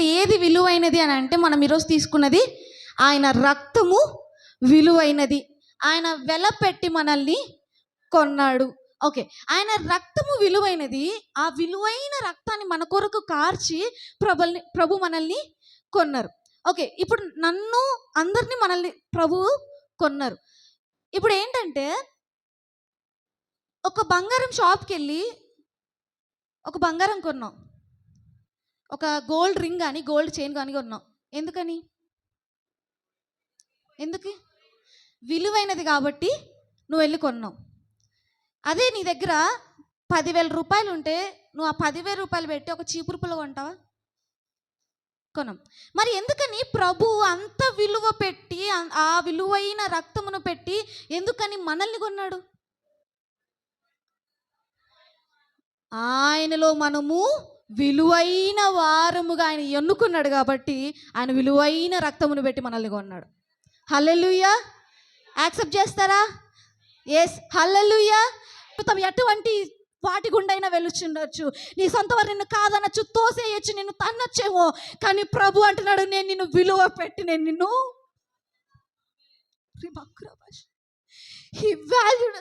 అంటే ఏది విలువైనది అని అంటే మనం ఈరోజు తీసుకున్నది ఆయన రక్తము విలువైనది. ఆయన వెల పెట్టి మనల్ని కొన్నాడు. ఓకే. ఆయన రక్తము విలువైనది. ఆ విలువైన రక్తాన్ని మన కొరకు కార్చి ప్రభుల్ని ప్రభు మనల్ని కొన్నారు. ఓకే. ఇప్పుడు నన్ను అందరినీ మనల్ని ప్రభువు కొన్నారు. ఇప్పుడు ఏంటంటే ఒక బంగారం షాప్కి వెళ్ళి ఒక బంగారం కొన్నాం. ఒక గోల్డ్ రింగ్ కానీ గోల్డ్ చైన్ కానీ కొన్నాం. ఎందుకని? ఎందుకు? విలువైనది కాబట్టి నువ్వు వెళ్ళి కొన్నావు. అదే నీ దగ్గర పదివేల రూపాయలు ఉంటే నువ్వు ఆ పదివేల రూపాయలు పెట్టి ఒక చీపురు పుల్ల కొంటావా? కొనం. మరి ఎందుకని ప్రభు అంత విలువ పెట్టి ఆ విలువైన రక్తమును పెట్టి ఎందుకని మనల్ని కొన్నాడు? ఆయనలో మనము విలువైన వారముగా ఆయన ఎన్నుకున్నాడు కాబట్టి ఆయన విలువైన రక్తమును పెట్టి మనల్ని కొన్నాడు. హల్లెలూయా! యాక్సెప్ట్ చేస్తారా? Yes hallelujah! తమ ఎటువంటి వాటి గుండైనా వెళ్ళుచుండొచ్చు. నీ సొంత వారు నిన్ను కాదనొచ్చు తోసేయచ్చు నిన్ను తన్నొచ్చేమో. కానీ ప్రభు అంటున్నాడు నేను నిన్ను విలువ పెట్టి నేను నిన్ను he valued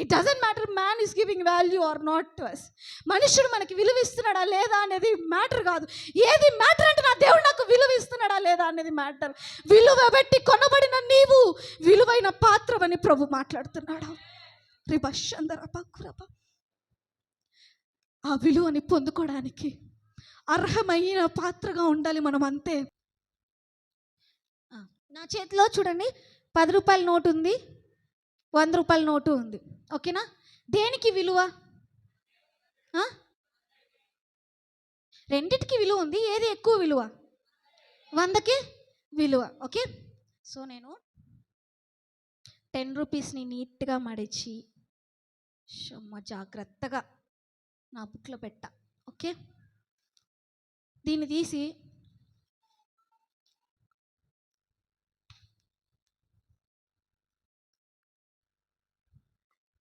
it doesn't matter man is giving value or not to us మనుషుడు మనకి విలువ ఇస్తున్నాడా లేదా అనేది మ్యాటర్ కాదు. ఏది మ్యాటర్ అంటే నా దేవుడు నాకు విలువ ఇస్తున్నాడా లేదా అనేది మ్యాటర్ విలువ పెట్టి కొనబడిన నీవు విలువైన పాత్రమని ప్రభు మాట్లాడుతున్నాడు. రిబషందర పక్కురప. ఆ విలువని పొందుకోవడానికి అర్హమైన పాత్రగా ఉండాలి మనం అంతే. నా చేతిలో చూడండి. పది రూపాయల నోటు ఉంది. వంద రూపాయల నోటు ఉంది. ఓకేనా? దేనికి విలువ? రెండిటికి విలువ ఉంది. ఏది ఎక్కువ విలువ? వందకి విలువ. ఓకే? సో నేను టెన్ రూపీస్ని నీట్గా మడిచి షమ్మ జాగ్రత్తగా నా బుక్లో పెట్టా. ఓకే? దీన్ని తీసి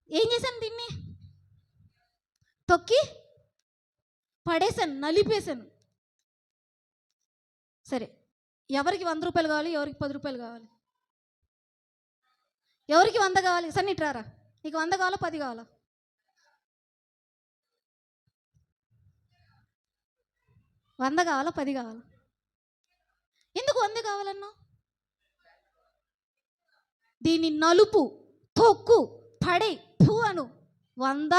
ఏం చేశాను దీన్ని? తొక్కి పడేశాను నలిపేశాను. సరే ఎవరికి వంద రూపాయలు కావాలి ఎవరికి పది రూపాయలు కావాలి? ఎవరికి వంద కావాలి? సరే ఇటు నీకు వంద కావాలా పది కావాలా? వంద కావాలా పది కావాలా? ఎందుకు వంద కావాలన్నా దీన్ని నలుపు తొక్కు పడే పూ వంద?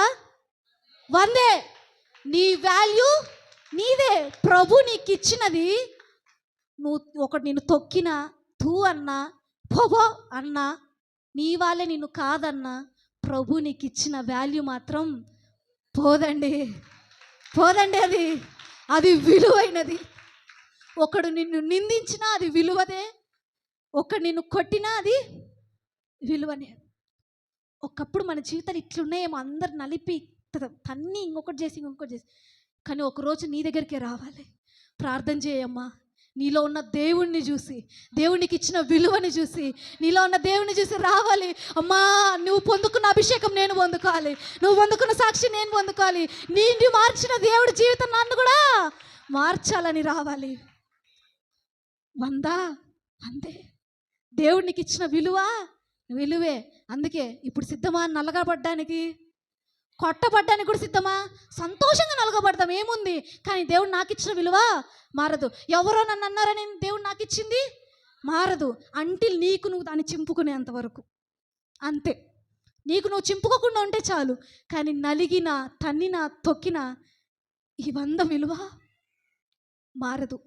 వందే. నీ వాల్యూ నీదే. ప్రభు నీకు ఇచ్చినది నువ్వు ఒకటి నిన్ను తొక్కినా తూ అన్నా పోబో అన్నా నీ వాళ్ళే నిన్ను కాదన్నా ప్రభు నీకు ఇచ్చిన వాల్యూ మాత్రం పోదండి. పోదండి అది. అది విలువైనది. ఒకడు నిన్ను నిందించినా అది విలువదే. ఒకడు నిన్ను కొట్టినా అది విలువనే. ఒకప్పుడు మన జీవితాలు ఇట్లున్నాయేమో అందరు నలిపి తన్ని ఇంకొకటి చేసి ఇంకొకటి చేసి. కానీ ఒకరోజు నీ దగ్గరికే రావాలి. ప్రార్థన చేయమ్మా. నీలో ఉన్న దేవుణ్ణి చూసి దేవునికి ఇచ్చిన విలువని చూసి నీలో ఉన్న దేవుణ్ణి చూసి రావాలి. అమ్మా నువ్వు పొందుకున్న అభిషేకం నేను పొందుకోవాలి. నువ్వు పొందుకున్న సాక్షి నేను పొందుకోవాలి. నీ మార్చిన దేవుడి జీవితం నన్ను కూడా మార్చాలని రావాలి. వందా? అంతే. దేవుడికి ఇచ్చిన విలువ విలువే. అందుకే ఇప్పుడు సిద్ధమా నలగబడ్డానికి? కొట్టబడ్డానికి కూడా సిద్ధమా? సంతోషంగా నలగబడతాం. ఏముంది? కానీ దేవుడు నాకు ఇచ్చిన విలువ మారదు. ఎవరో నన్ను అన్నారని దేవుడు నాకు ఇచ్చింది మారదు. అంటిల్ నీకు నువ్వు దాన్ని చింపుకునేంత వరకు. అంతే. నీకు నువ్వు చింపుకోకుండా ఉంటే చాలు. కానీ నలిగిన తన్నిన తొక్కిన ఈ వంద విలువ మారదు.